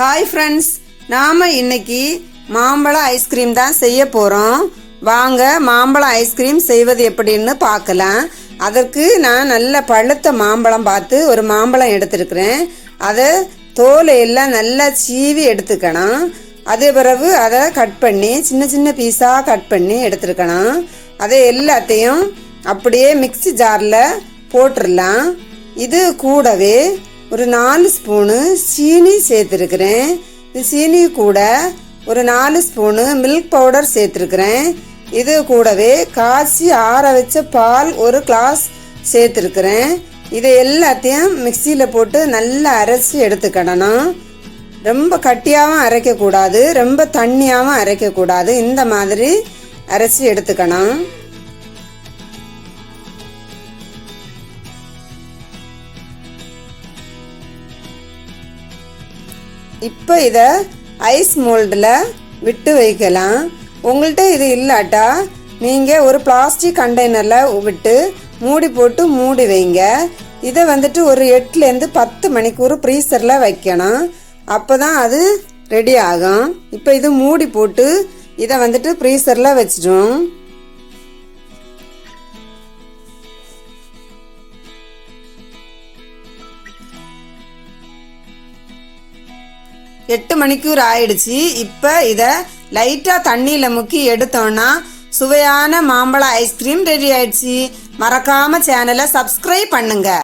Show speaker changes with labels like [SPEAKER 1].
[SPEAKER 1] Hi friends நாம் இன்னைக்கு மாம்பழ ஐஸ்கிரீம் தான் செய்ய போகிறோம் வாங்க மாம்பழ ஐஸ்கிரீம் செய்வது எப்படின்னு பார்க்கலாம். அதற்கு நான் நல்ல பழுத்த மாம்பழம் பார்த்து ஒரு மாம்பழம் எடுத்துருக்குறேன். அதை தோலை எல்லாம் நல்லா சீவி எடுத்துக்கணும். அதே பிறகு அதை கட் பண்ணி சின்ன சின்ன பீஸாக கட் பண்ணி எடுத்துருக்கணும். அதை எல்லாத்தையும் அப்படியே மிக்ஸி ஜாரில் போட்டுடலாம் இது கூடவே ஒரு நாலு ஸ்பூனு சீனி சேர்த்துருக்குறேன். இந்த சீனி கூட ஒரு நாலு ஸ்பூனு மில்க் பவுடர் சேர்த்துருக்குறேன். இது கூடவே காய்ச்சி ஆற வச்ச பால் ஒரு கிளாஸ் சேர்த்துருக்குறேன். இதை எல்லாத்தையும் மிக்சியில் போட்டு நல்லா அரைச்சி எடுத்துக்கிடணும். ரொம்ப கட்டியாகவும் அரைக்கக்கூடாது ரொம்ப தண்ணியாகவும் அரைக்கக்கூடாது. இந்த மாதிரி அரைச்சி எடுத்துக்கணும். இப்போ இதை ஐஸ் மோல்டில் விட்டு வைக்கலாம். உங்கள்கிட்ட இது இல்லாட்டா நீங்கள் ஒரு பிளாஸ்டிக் கண்டெய்னரில் விட்டு மூடி போட்டு மூடி வைங்க. இதை வந்துட்டு ஒரு எட்டுலேருந்து பத்து மணிக்கூர் ப்ரீசரில் வைக்கணும். அப்போ தான் அது ரெடி ஆகும். இப்போ இது மூடி போட்டு இதை வந்துட்டு ப்ரீசரில் வச்சிடும். எட்டு மணிக்கூர் ஆயிடுச்சு. இப்போ இதை லைட்டாக தண்ணியில் முக்கி எடுத்தோன்னா சுவையான மாம்பழ ஐஸ்கிரீம் ரெடி ஆயிடுச்சு. மறக்காம சேனலை சப்ஸ்கிரைப் பண்ணுங்க.